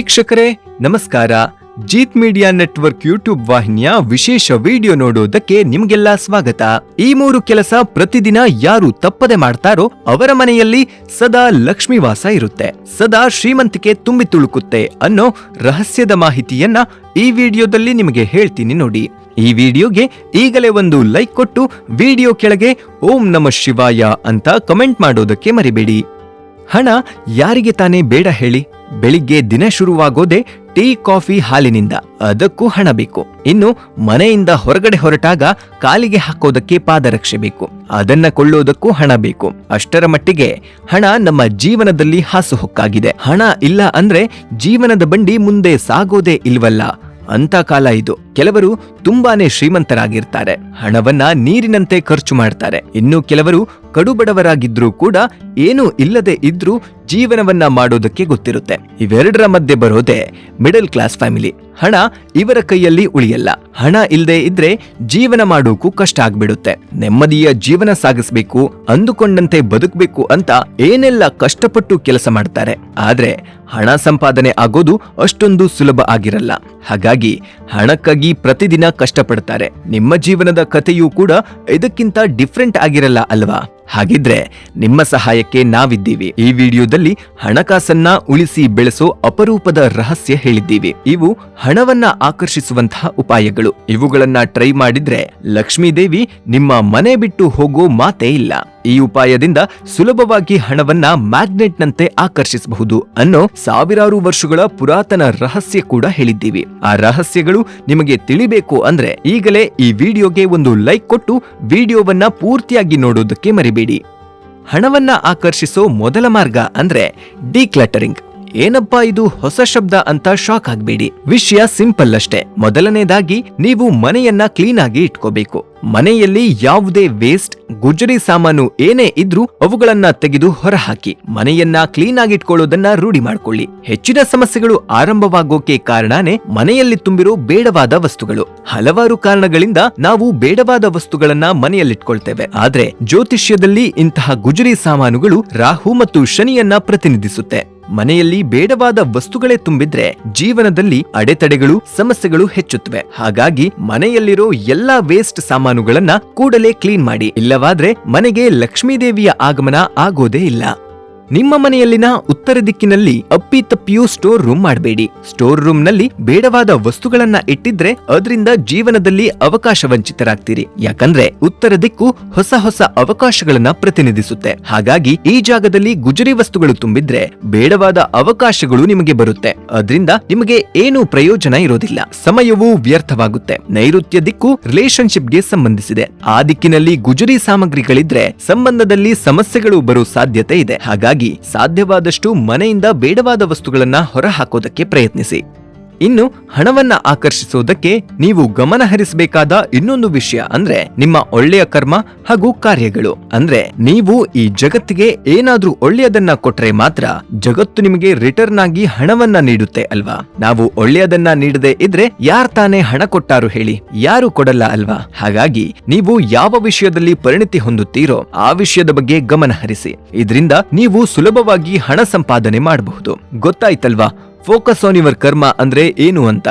ವೀಕ್ಷಕರೇ, ನಮಸ್ಕಾರ. Jeet media network YouTube ವಾಹಿನಿಯ ವಿಶೇಷ ವಿಡಿಯೋ ನೋಡೋದಕ್ಕೆ ನಿಮ್ಗೆಲ್ಲ ಸ್ವಾಗತ. ಈ ಮೂರು ಕೆಲಸ ಪ್ರತಿದಿನ ಯಾರು ತಪ್ಪದೆ ಮಾಡ್ತಾರೋ ಅವರ ಮನೆಯಲ್ಲಿ ಸದಾ ಲಕ್ಷ್ಮಿ ವಾಸ ಇರುತ್ತೆ. ಸದಾ ಶ್ರೀಮಂತಿಕೆ ತುಂಬಿ ತುಳುಕುತ್ತೆ ಅನ್ನೋ ರಹಸ್ಯದ ಮಾಹಿತಿಯನ್ನ ಈ ವಿಡಿಯೋದಲ್ಲಿ ನಿಮಗೆ ಹೇಳ್ತೀನಿ ನೋಡಿ. ಈ ವಿಡಿಯೋಗೆ ಈಗಲೇ ಒಂದು ಲೈಕ್ ಕೊಟ್ಟು ವಿಡಿಯೋ ಕೆಳಗೆ ಓಂ ನಮ ಶಿವಾಯ ಅಂತ ಕಮೆಂಟ್ ಮಾಡೋದಕ್ಕೆ ಮರಿಬೇಡಿ. ಹಣ ಯಾರಿಗೆ ತಾನೇ ಬೇಡ ಹೇಳಿ. ಬೆಳಿಗ್ಗೆ ದಿನ ಶುರುವಾಗೋದೇ ಟೀ, ಕಾಫಿ ಹಾಲಿನಿಂದ ಅದಕ್ಕೂ ಹಣ ಬೇಕು. ಇನ್ನು ಮನೆಯಿಂದ ಹೊರಗಡೆ ಹೊರಟಾಗ ಕಾಲಿಗೆ ಹಾಕೋದಕ್ಕೆ ಪಾದರಕ್ಷೆ ಬೇಕು. ಅದನ್ನ ಕೊಳ್ಳೋದಕ್ಕೂ ಹಣ ಬೇಕು. ಅಷ್ಟರ ಮಟ್ಟಿಗೆ ಹಣ ನಮ್ಮ ಜೀವನದಲ್ಲಿ ಹಾಸುಹೊಕ್ಕಾಗಿದೆ ಹಣ ಇಲ್ಲ ಅಂದ್ರೆ ಜೀವನದ ಬಂಡಿ ಮುಂದೆ ಸಾಗೋದೇ ಇಲ್ವಲ್ಲ? ಅಂತ ಕಾಲ ಇದು. ಕೆಲವರು ತುಂಬಾನೇ ಶ್ರೀಮಂತರಾಗಿರ್ತಾರೆ. ಹಣವನ್ನ ನೀರಿನಂತೆ ಖರ್ಚು ಮಾಡ್ತಾರೆ. ಇನ್ನು ಕೆಲವರು ಕಡುಬಡವರಾಗಿದ್ರೂ ಕೂಡ ಏನೂ ಇಲ್ಲದೆ ಇದ್ರೂ ಜೀವನವನ್ನ ಮಾಡೋದಕ್ಕೆ ಗೊತ್ತಿರುತ್ತೆ. ಇವೆರಡರ ಮಧ್ಯೆ ಬರೋದೇ ಮಿಡಲ್ ಕ್ಲಾಸ್ ಫ್ಯಾಮಿಲಿ. ಹಣ ಇವರ ಕೈಯಲ್ಲಿ ಉಳಿಯಲ್ಲ. ಹಣ ಇಲ್ಲದೆ ಇದ್ರೆ ಜೀವನ ಮಾಡೋಕ್ಕೂ ಕಷ್ಟ ಆಗ್ಬಿಡುತ್ತೆ. ನೆಮ್ಮದಿಯ ಜೀವನ ಸಾಗಿಸ್ಬೇಕು, ಅಂದುಕೊಂಡಂತೆ ಬದುಕಬೇಕು ಅಂತ ಏನೆಲ್ಲ ಕಷ್ಟಪಟ್ಟು ಕೆಲಸ ಮಾಡ್ತಾರೆ. ಆದ್ರೆ ಹಣ ಸಂಪಾದನೆ ಆಗೋದು ಅಷ್ಟೊಂದು ಸುಲಭ ಆಗಿರಲ್ಲ. ಹಾಗಾಗಿ ಹಣಕ್ಕಾಗಿ ಪ್ರತಿದಿನ ಕಷ್ಟಪಡ್ತಾರೆ. ನಿಮ್ಮ ಜೀವನದ ಕಥೆಯೂ ಕೂಡ ಇದಕ್ಕಿಂತ ಡಿಫ್ರೆಂಟ್ ಆಗಿರಲ್ಲ ಅಲ್ವಾ? ಹಾಗಿದ್ರೆ ನಿಮ್ಮ ಸಹಾಯಕ್ಕೆ ನಾವಿದ್ದೀವಿ. ಈ ವಿಡಿಯೋದಲ್ಲಿ ಹಣಕಾಸನ್ನ ಉಳಿಸಿ ಬೆಳೆಸೋ ಅಪರೂಪದ ರಹಸ್ಯ ಹೇಳಿದ್ದೀವಿ. ಇವು ಹಣವನ್ನ ಆಕರ್ಷಿಸುವಂತಹ ಉಪಾಯಗಳು. ಇವುಗಳನ್ನ ಟ್ರೈ ಮಾಡಿದ್ರೆ ಲಕ್ಷ್ಮೀದೇವಿ ನಿಮ್ಮ ಮನೆ ಬಿಟ್ಟು ಹೋಗೋ ಮಾತೇ ಇಲ್ಲ. ಈ ಉಪಾಯದಿಂದ ಸುಲಭವಾಗಿ ಹಣವನ್ನ ಮ್ಯಾಗ್ನೆಟ್ನಂತೆ ಆಕರ್ಷಿಸಬಹುದು ಅನ್ನೋ ಸಾವಿರಾರು ವರ್ಷಗಳ ಪುರಾತನ ರಹಸ್ಯ ಕೂಡ ಹೇಳಿದ್ದೀವಿ. ಆ ರಹಸ್ಯಗಳು ನಿಮಗೆ ತಿಳಿಬೇಕು ಅಂದ್ರೆ ಈಗಲೇ ಈ ವಿಡಿಯೋಗೆ ಒಂದು ಲೈಕ್ ಕೊಟ್ಟು ವಿಡಿಯೋವನ್ನ ಪೂರ್ತಿಯಾಗಿ ನೋಡೋದಕ್ಕೆ ಮರಿಬೇಡಿ. ಹಣವನ್ನ ಆಕರ್ಷಿಸೋ ಮೊದಲ ಮಾರ್ಗ ಅಂದ್ರೆ ಡಿಕ್ಲಟರಿಂಗ್. ಏನಪ್ಪಾ ಇದು ಹೊಸ ಶಬ್ದ ಅಂತ ಶಾಕ್ ಆಗ್ಬೇಡಿ. ವಿಷಯ ಸಿಂಪಲ್ ಅಷ್ಟೇ. ಮೊದಲನೇದಾಗಿ, ನೀವು ಮನೆಯನ್ನ ಕ್ಲೀನ್ ಆಗಿ ಇಟ್ಕೋಬೇಕು. ಮನೆಯಲ್ಲಿ ಯಾವುದೇ ವೇಸ್ಟ್ ಗುಜರಿ ಸಾಮಾನು ಏನೇ ಇದ್ರೂ ಅವುಗಳನ್ನ ತೆಗೆದು ಹೊರಹಾಕಿ. ಮನೆಯನ್ನ ಕ್ಲೀನ್ ಆಗಿ ಇಟ್ಕೊಳ್ಳೋದನ್ನ ರೂಢಿ ಮಾಡ್ಕೊಳ್ಳಿ. ಹೆಚ್ಚಿನ ಸಮಸ್ಯೆಗಳು ಆರಂಭವಾಗೋಕೆ ಕಾರಣನೇ ಮನೆಯಲ್ಲಿ ತುಂಬಿರೋ ಬೇಡವಾದ ವಸ್ತುಗಳು. ಹಲವಾರು ಕಾರಣಗಳಿಂದ ನಾವು ಬೇಡವಾದ ವಸ್ತುಗಳನ್ನ ಮನೆಯಲ್ಲಿಟ್ಕೊಳ್ತೇವೆ. ಆದ್ರೆ ಜ್ಯೋತಿಷ್ಯದಲ್ಲಿ ಇಂತಹ ಗುಜರಿ ಸಾಮಾನುಗಳು ರಾಹು ಮತ್ತು ಶನಿಯನ್ನ ಪ್ರತಿನಿಧಿಸುತ್ತೆ. ಮನೆಯಲ್ಲಿ ಬೇಡವಾದ ವಸ್ತುಗಳೇ ತುಂಬಿದ್ರೆ ಜೀವನದಲ್ಲಿ ಅಡೆತಡೆಗಳು, ಸಮಸ್ಯೆಗಳು ಹೆಚ್ಚುತ್ತವೆ. ಹಾಗಾಗಿ ಮನೆಯಲ್ಲಿರೋ ಎಲ್ಲಾ ವೇಸ್ಟ್ ಸಾಮಾನುಗಳನ್ನ ಕೂಡಲೇ ಕ್ಲೀನ್ ಮಾಡಿ. ಇಲ್ಲವಾದ್ರೆ ಮನೆಗೆ ಲಕ್ಷ್ಮೀದೇವಿಯ ಆಗಮನ ಆಗೋದೇ ಇಲ್ಲ. ನಿಮ್ಮ ಮನೆಯಲ್ಲಿನ ಉತ್ತರ ದಿಕ್ಕಿನಲ್ಲಿ ಅಪ್ಪಿತಪ್ಪಿಯೂ ಸ್ಟೋರ್ ರೂಮ್ ಮಾಡಬೇಡಿ. ಸ್ಟೋರ್ ರೂಮ್ನಲ್ಲಿ ಬೇಡವಾದ ವಸ್ತುಗಳನ್ನ ಇಟ್ಟಿದ್ರೆ ಅದರಿಂದ ಜೀವನದಲ್ಲಿ ಅವಕಾಶ ವಂಚಿತರಾಗ್ತೀರಿ. ಯಾಕಂದ್ರೆ ಉತ್ತರ ದಿಕ್ಕು ಹೊಸ ಹೊಸ ಅವಕಾಶಗಳನ್ನ ಪ್ರತಿನಿಧಿಸುತ್ತೆ. ಹಾಗಾಗಿ ಈ ಜಾಗದಲ್ಲಿ ಗುಜರಿ ವಸ್ತುಗಳು ತುಂಬಿದ್ರೆ ಬೇಡವಾದ ಅವಕಾಶಗಳು ನಿಮಗೆ ಬರುತ್ತೆ. ಅದರಿಂದ ನಿಮಗೆ ಏನು ಪ್ರಯೋಜನ ಇರೋದಿಲ್ಲ. ಸಮಯವೂ ವ್ಯರ್ಥವಾಗುತ್ತೆ. ನೈಋತ್ಯ ದಿಕ್ಕು ರಿಲೇಶನ್ಶಿಪ್ಗೆ ಸಂಬಂಧಿಸಿದೆ. ಆ ದಿಕ್ಕಿನಲ್ಲಿ ಗುಜರಿ ಸಾಮಗ್ರಿಗಳಿದ್ರೆ ಸಂಬಂಧದಲ್ಲಿ ಸಮಸ್ಯೆಗಳು ಬರೋ ಸಾಧ್ಯತೆ ಇದೆ. ಹಾಗಾಗಿ ಸಾಧ್ಯವಾದಷ್ಟು ಮನೆಯಿಂದ ಬೇಡವಾದ ವಸ್ತುಗಳನ್ನ ಹೊರಹಾಕೋದಕ್ಕೆ ಪ್ರಯತ್ನಿಸಿ. ಇನ್ನು ಹಣವನ್ನ ಆಕರ್ಷಿಸೋದಕ್ಕೆ ನೀವು ಗಮನ ಹರಿಸಬೇಕಾದ ಇನ್ನೊಂದು ವಿಷಯ ಅಂದ್ರೆ ನಿಮ್ಮ ಒಳ್ಳೆಯ ಕರ್ಮ ಹಾಗೂ ಕಾರ್ಯಗಳು. ಅಂದ್ರೆ ನೀವು ಈ ಜಗತ್ತಿಗೆ ಏನಾದ್ರೂ ಒಳ್ಳೆಯದನ್ನ ಕೊಟ್ರೆ ಮಾತ್ರ ಜಗತ್ತು ನಿಮಗೆ ರಿಟರ್ನ್ ಆಗಿ ಹಣವನ್ನ ನೀಡುತ್ತೆ ಅಲ್ವಾ? ನಾವು ಒಳ್ಳೆಯದನ್ನ ನೀಡದೆ ಇದ್ರೆ ಯಾರ್ ತಾನೇ ಹಣ ಕೊಟ್ಟಾರು ಹೇಳಿ? ಯಾರು ಕೊಡಲ್ಲ ಅಲ್ವಾ? ಹಾಗಾಗಿ ನೀವು ಯಾವ ವಿಷಯದಲ್ಲಿ ಪರಿಣಿತಿ ಹೊಂದುತ್ತೀರೋ ಆ ವಿಷಯದ ಬಗ್ಗೆ ಗಮನ ಹರಿಸಿ ಇದರಿಂದ ನೀವು ಸುಲಭವಾಗಿ ಹಣ ಸಂಪಾದನೆ ಮಾಡಬಹುದು. ಗೊತ್ತಾಯ್ತಲ್ವಾ? ಫೋಕಸ್ ಆನ್ ಯುವರ್ ಕರ್ಮ ಅಂದ್ರೆ ಏನು ಅಂತ?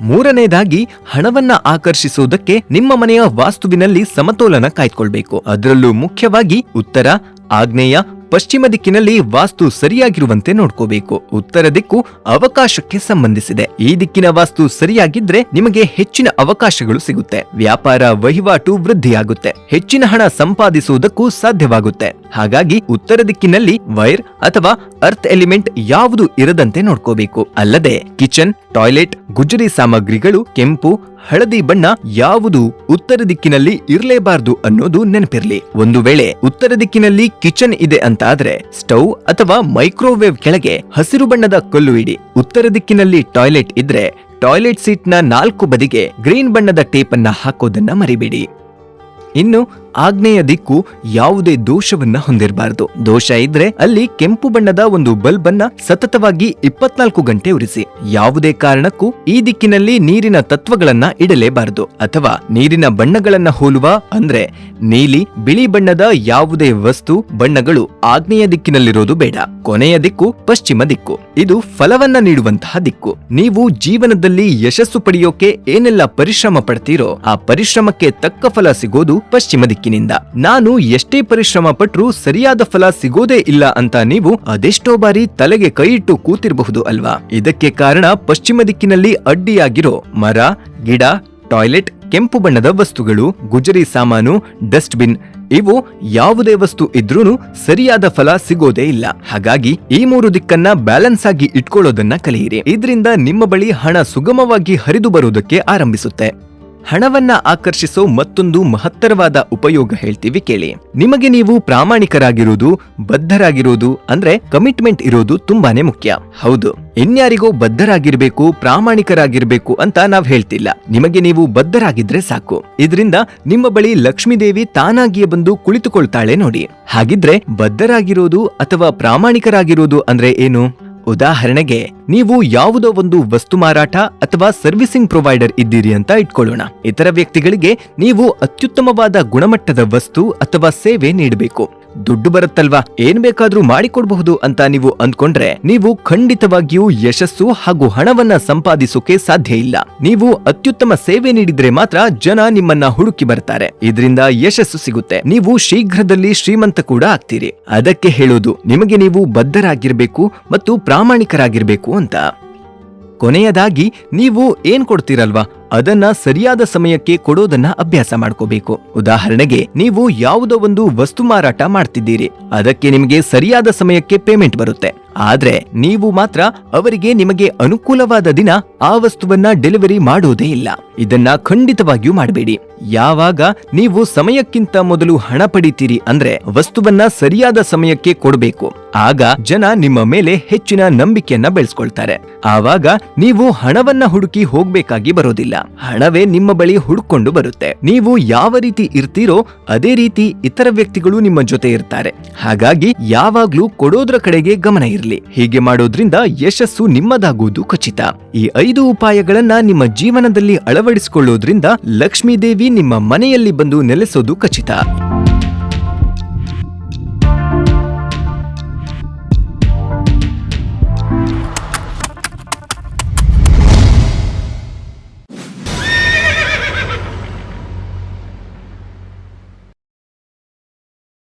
ಮೂರನೇದಾಗಿ, ಹಣವನ್ನ ಆಕರ್ಷಿಸುವುದಕ್ಕೆ ನಿಮ್ಮ ಮನೆಯ ವಾಸ್ತುವಿನಲ್ಲಿ ಸಮತೋಲನ ಕಾಯ್ದುಕೊಳ್ಬೇಕು. ಅದರಲ್ಲೂ ಮುಖ್ಯವಾಗಿ ಉತ್ತರ ಆಗ್ನೇಯ ಪಶ್ಚಿಮ ದಿಕ್ಕಿನಲ್ಲಿ ವಾಸ್ತು ಸರಿಯಾಗಿರುವಂತೆ ನೋಡ್ಕೋಬೇಕು. ಉತ್ತರ ದಿಕ್ಕು ಅವಕಾಶಕ್ಕೆ ಸಂಬಂಧಿಸಿದೆ. ಈ ದಿಕ್ಕಿನ ವಾಸ್ತು ಸರಿಯಾಗಿದ್ರೆ ನಿಮಗೆ ಹೆಚ್ಚಿನ ಅವಕಾಶಗಳು ಸಿಗುತ್ತೆ. ವ್ಯಾಪಾರ ವಹಿವಾಟು ವೃದ್ಧಿಯಾಗುತ್ತೆ. ಹೆಚ್ಚಿನ ಹಣ ಸಂಪಾದಿಸುವುದಕ್ಕೂ ಸಾಧ್ಯವಾಗುತ್ತೆ. ಹಾಗಾಗಿ ಉತ್ತರ ದಿಕ್ಕಿನಲ್ಲಿ ವೈರ್ ಅಥವಾ ಅರ್ತ್ ಎಲಿಮೆಂಟ್ ಯಾವುದು ಇರದಂತೆ ನೋಡ್ಕೋಬೇಕು. ಅಲ್ಲದೆ ಕಿಚನ್, ಟಾಯ್ಲೆಟ್, ಗುಜರಿ ಸಾಮಗ್ರಿಗಳು, ಕೆಂಪು, ಹಳದಿ ಬಣ್ಣ ಯಾವುದು ಉತ್ತರ ದಿಕ್ಕಿನಲ್ಲಿ ಇರಲೇಬಾರದು ಅನ್ನೋದು ನೆನಪಿರ್ಲಿ. ಒಂದು ವೇಳೆ ಉತ್ತರ ದಿಕ್ಕಿನಲ್ಲಿ ಕಿಚನ್ ಇದೆ ಅಂತಾದ್ರೆ ಸ್ಟವ್ ಅಥವಾ ಮೈಕ್ರೋವೇವ್ ಕೆಳಗೆ ಹಸಿರು ಬಣ್ಣದ ಕಲ್ಲು ಇಡಿ. ಉತ್ತರ ದಿಕ್ಕಿನಲ್ಲಿ ಟಾಯ್ಲೆಟ್ ಇದ್ರೆ ಟಾಯ್ಲೆಟ್ ಸೀಟ್ನ ನಾಲ್ಕು ಬದಿಗೆ ಗ್ರೀನ್ ಬಣ್ಣದ ಟೇಪ್ ಅನ್ನ ಹಾಕೋದನ್ನ ಮರಿಬೇಡಿ. ಇನ್ನು ಆಗ್ನೇಯ ದಿಕ್ಕು ಯಾವುದೇ ದೋಷವನ್ನ ಹೊಂದಿರಬಾರದು. ದೋಷ ಇದ್ರೆ ಅಲ್ಲಿ ಕೆಂಪು ಬಣ್ಣದ ಒಂದು ಬಲ್ಬ್ ಅನ್ನ ಸತತವಾಗಿ ಇಪ್ಪತ್ನಾಲ್ಕು ಗಂಟೆ ಉರಿಸಿ. ಯಾವುದೇ ಕಾರಣಕ್ಕೂ ಈ ದಿಕ್ಕಿನಲ್ಲಿ ನೀರಿನ ತತ್ವಗಳನ್ನ ಇಡಲೇಬಾರದು. ಅಥವಾ ನೀರಿನ ಬಣ್ಣಗಳನ್ನ ಹೋಲುವ ಅಂದ್ರೆ ನೀಲಿ, ಬಿಳಿ ಬಣ್ಣದ ಯಾವುದೇ ವಸ್ತು, ಬಣ್ಣಗಳು ಆಗ್ನೇಯ ದಿಕ್ಕಿನಲ್ಲಿರೋದು ಬೇಡ. ಕೊನೆಯ ದಿಕ್ಕು ಪಶ್ಚಿಮ ದಿಕ್ಕು. ಇದು ಫಲವನ್ನ ನೀಡುವಂತಹ ದಿಕ್ಕು. ನೀವು ಜೀವನದಲ್ಲಿ ಯಶಸ್ಸು ಪಡೆಯೋಕೆ ಏನೆಲ್ಲ ಪರಿಶ್ರಮ ಪಡ್ತೀರೋ ಆ ಪರಿಶ್ರಮಕ್ಕೆ ತಕ್ಕ ಫಲ ಸಿಗೋದು ಪಶ್ಚಿಮ ದಿಕ್ಕಿನಿಂದ ನಾನು ಎಷ್ಟೇ ಪರಿಶ್ರಮ ಪಟ್ಟರೂ ಸರಿಯಾದ ಫಲ ಸಿಗೋದೇ ಇಲ್ಲ ಅಂತ ನೀವು ಅದೆಷ್ಟೋ ಬಾರಿ ತಲೆಗೆ ಕೈಯಿಟ್ಟು ಕೂತಿರಬಹುದು ಅಲ್ವಾ? ಇದಕ್ಕೆ ಕಾರಣ ಪಶ್ಚಿಮ ದಿಕ್ಕಿನಲ್ಲಿ ಅಡ್ಡಿಯಾಗಿರೋ ಮರ, ಗಿಡ, ಟಾಯ್ಲೆಟ್, ಕೆಂಪು ಬಣ್ಣದ ವಸ್ತುಗಳು, ಗುಜರಿ ಸಾಮಾನು, ಡಸ್ಟ್ಬಿನ್ ಇವು ಯಾವುದೇ ವಸ್ತು ಇದ್ರೂ ಸರಿಯಾದ ಫಲ ಸಿಗೋದೇ ಇಲ್ಲ. ಹಾಗಾಗಿ ಈ ಮೂರು ದಿಕ್ಕನ್ನ ಬ್ಯಾಲೆನ್ಸ್ ಆಗಿ ಇಟ್ಕೊಳ್ಳೋದನ್ನ ಕಲಿಯಿರಿ. ಇದರಿಂದ ನಿಮ್ಮ ಬಳಿ ಹಣ ಸುಗಮವಾಗಿ ಹರಿದು ಬರುವುದಕ್ಕೆ ಆರಂಭಿಸುತ್ತೆ. ಹಣವನ್ನ ಆಕರ್ಷಿಸೋ ಮತ್ತೊಂದು ಮಹತ್ತರವಾದ ಉಪಯೋಗ ಹೇಳ್ತೀವಿ ಕೇಳಿ. ನಿಮಗೆ ನೀವು ಪ್ರಾಮಾಣಿಕರಾಗಿರೋದು, ಬದ್ಧರಾಗಿರೋದು ಅಂದ್ರೆ ಕಮಿಟ್ಮೆಂಟ್ ಇರೋದು ತುಂಬಾನೇ ಮುಖ್ಯ. ಹೌದು. ಇನ್ಯಾರಿಗೋ ಬದ್ಧರಾಗಿರ್ಬೇಕು, ಪ್ರಾಮಾಣಿಕರಾಗಿರ್ಬೇಕು ಅಂತ ನಾವ್ ಹೇಳ್ತಿಲ್ಲ. ನಿಮಗೆ ನೀವು ಬದ್ಧರಾಗಿದ್ರೆ ಸಾಕು. ಇದರಿಂದ ನಿಮ್ಮ ಬಳಿ ಲಕ್ಷ್ಮೀದೇವಿ ತಾನಾಗಿಯೇ ಬಂದು ಕುಳಿತುಕೊಳ್ತಾಳೆ ನೋಡಿ. ಹಾಗಿದ್ರೆ ಬದ್ಧರಾಗಿರೋದು ಅಥವಾ ಪ್ರಾಮಾಣಿಕರಾಗಿರೋದು ಅಂದ್ರೆ ಏನು? ಉದಾಹರಣೆಗೆ, ನೀವು ಯಾವುದೋ ಒಂದು ವಸ್ತು ಮಾರಾಟ ಅಥವಾ ಸರ್ವಿಸಿಂಗ್ ಪ್ರೊವೈಡರ್ ಇದ್ದೀರಿ ಅಂತ ಇಟ್ಕೊಳ್ಳೋಣ. ಇತರ ವ್ಯಕ್ತಿಗಳಿಗೆ ನೀವು ಅತ್ಯುತ್ತಮವಾದ ಗುಣಮಟ್ಟದ ವಸ್ತು ಅಥವಾ ಸೇವೆ ನೀಡಬೇಕು. ದುಡ್ಡು ಬರುತ್ತಲ್ವಾ? ಏನ್ ಬೇಕಾದ್ರೂ ಮಾಡಿಕೊಡ್ಬಹುದು ಅಂತ ನೀವು ಅಂದ್ಕೊಂಡ್ರೆ ನೀವು ಖಂಡಿತವಾಗಿಯೂ ಯಶಸ್ಸು ಹಾಗೂ ಹಣವನ್ನ ಸಂಪಾದಿಸೋಕೆ ಸಾಧ್ಯ ಇಲ್ಲ. ನೀವು ಅತ್ಯುತ್ತಮ ಸೇವೆ ನೀಡಿದ್ರೆ ಮಾತ್ರ ಜನ ನಿಮ್ಮನ್ನ ಹುಡುಕಿ ಬರ್ತಾರೆ. ಇದರಿಂದ ಯಶಸ್ಸು ಸಿಗುತ್ತೆ. ನೀವು ಶೀಘ್ರದಲ್ಲಿ ಶ್ರೀಮಂತ ಕೂಡ ಆಗ್ತೀರಿ. ಅದಕ್ಕೆ ಹೇಳೋದು, ನಿಮಗೆ ನೀವು ಬದ್ಧರಾಗಿರ್ಬೇಕು ಮತ್ತು ಪ್ರಾಮಾಣಿಕರಾಗಿರ್ಬೇಕು ಅಂತ. ಕೊನೆಯದಾಗಿ, ನೀವು ಏನ್ ಕೊಡ್ತೀರಲ್ವಾ? ಅದನ್ನ ಸರಿಯಾದ ಸಮಯಕ್ಕೆ ಕೊಡೋದನ್ನ ಅಭ್ಯಾಸ ಮಾಡ್ಕೋಬೇಕು. ಉದಾಹರಣೆಗೆ, ನೀವು ಯಾವುದೋ ಒಂದು ವಸ್ತು ಮಾರಾಟ ಮಾಡ್ತಿದ್ದೀರಿ. ಅದಕ್ಕೆ ನಿಮಗೆ ಸರಿಯಾದ ಸಮಯಕ್ಕೆ ಪೇಮೆಂಟ್ ಬರುತ್ತೆ. ಆದ್ರೆ, ನೀವು ಮಾತ್ರ ಅವರಿಗೆ ನಿಮಗೆ ಅನುಕೂಲವಾದ ದಿನ ಆ ವಸ್ತುವನ್ನ ಡೆಲಿವರಿ ಮಾಡೋದೇ ಇಲ್ಲ. ಇದನ್ನ ಖಂಡಿತವಾಗಿಯೂ ಮಾಡಬೇಡಿ. ಯಾವಾಗ ನೀವು ಸಮಯಕ್ಕಿಂತ ಮೊದಲು ಹಣ ಪಡಿತೀರಿ ಅಂದ್ರೆ ವಸ್ತುವನ್ನ ಸರಿಯಾದ ಸಮಯಕ್ಕೆ ಕೊಡಬೇಕು. ಆಗ ಜನ ನಿಮ್ಮ ಮೇಲೆ ಹೆಚ್ಚಿನ ನಂಬಿಕೆಯನ್ನ ಬೆಳೆಸ್ಕೊಳ್ತಾರೆ. ಆವಾಗ ನೀವು ಹಣವನ್ನ ಹುಡುಕಿ ಹೋಗ್ಬೇಕಾಗಿ ಬರೋದಿಲ್ಲ. ಹಣವೇ ನಿಮ್ಮ ಬಳಿ ಹುಡ್ಕೊಂಡು ಬರುತ್ತೆ. ನೀವು ಯಾವ ರೀತಿ ಇರ್ತೀರೋ ಅದೇ ರೀತಿ ಇತರ ವ್ಯಕ್ತಿಗಳು ನಿಮ್ಮ ಜೊತೆ ಇರ್ತಾರೆ. ಹಾಗಾಗಿ ಯಾವಾಗ್ಲೂ ಕೊಡೋದ್ರ ಕಡೆಗೆ ಗಮನ ಇರಲಿ. ಹೀಗೆ ಮಾಡೋದ್ರಿಂದ ಯಶಸ್ಸು ನಿಮ್ಮದಾಗುವುದು ಖಚಿತ. ಈ ಐದು ಉಪಾಯಗಳನ್ನ ನಿಮ್ಮ ಜೀವನದಲ್ಲಿ ಅಳವಡಿಸಿಕೊಳ್ಳೋದ್ರಿಂದ ಲಕ್ಷ್ಮೀದೇವಿ ನಿಮ್ಮ ಮನೆಯಲ್ಲಿ ಬಂದು ನೆಲೆಸೋದು ಖಚಿತ.